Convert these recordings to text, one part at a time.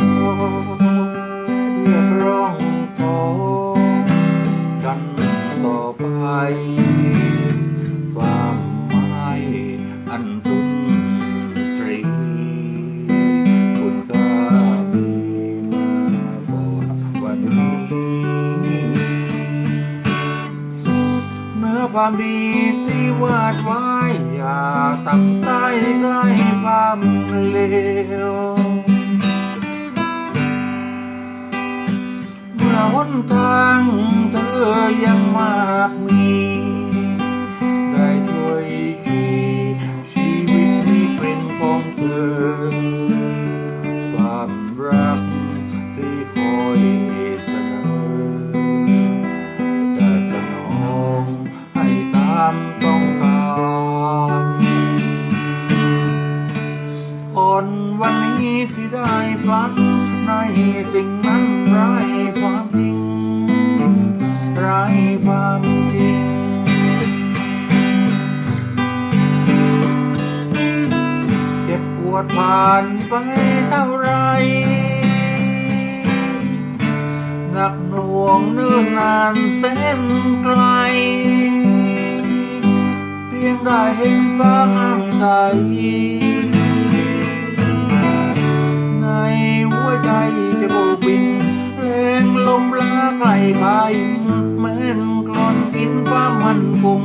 พเรียกร้องขอกันต่อไปความหมายอันสุนทรีคุณค่ามีมาบอกวันนี้เมื่อความดีที่วาดไว้ อย่าทำใต้ใกล้ความเลวากมีได้ช่วยชีชีวิตที่เป็นของเธอ ความรักที่คอยเสนอจะสนองให้ตามต้องการคนวันนี้ที่ได้ฝันในสิ่งนั้นไร้ความ ความจริงเจ็บปวดผ่านไปเท่าไรหนักหน่วงเนิ่นนานแสนไกล เพียงได้เห็นฟ้าอ้างใส ลมลาไกลไปแม้นกลอนกินความมันคง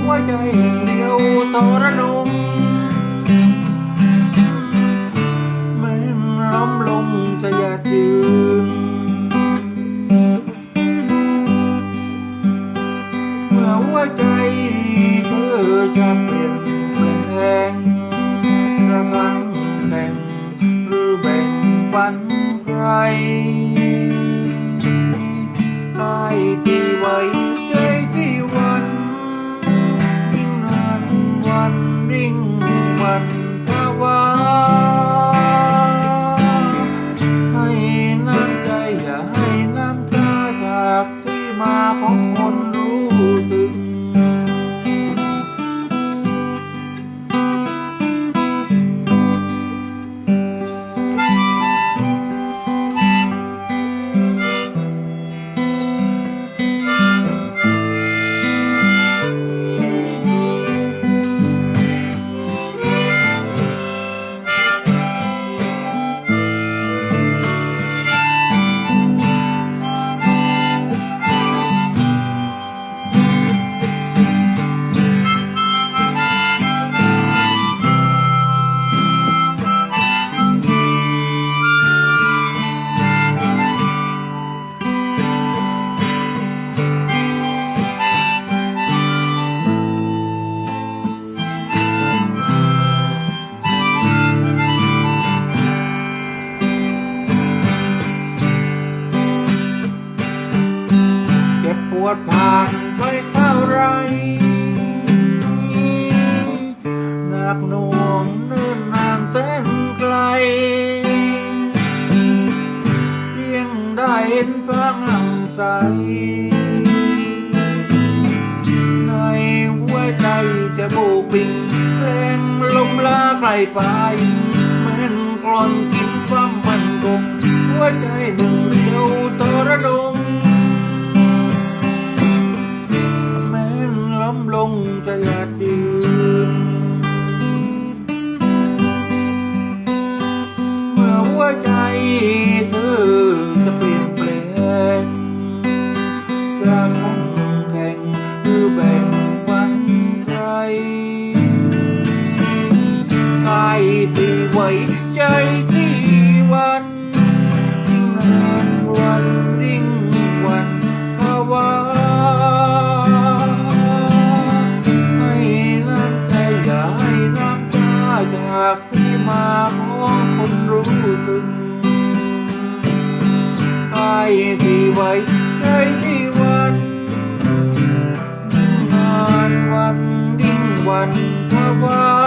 หัวใจหนึ่งเดียวทรนงแม้นล้มลงจะอย่ายืนเมื่อหัวใจเธอจะเปลี่ยนแปลง นิ่งวันภาวาให้น้ำใจอย่าให้น้ำตาจากที่มาของคนรู้สึกานไปเท่าไรหนักหน่วงเนิ่นนานแสนไกลเพียงได้เห็นฟ้าห่างใสในหัวใจจะโบกบินแรงลมลาไกลไปแม้นกลอนกินความมันคงหัวใจหนึ่งเดียวทรนง กายที่ไว้ใจที่วันยิ่งนานวันยิ่งวันภาวะให้น้ำใจอย่าให้น้ำตาจากที่มาของคนรู้สึกให้ที่ไว้ใจที่วันงนานวันยิ่งวันภาวะ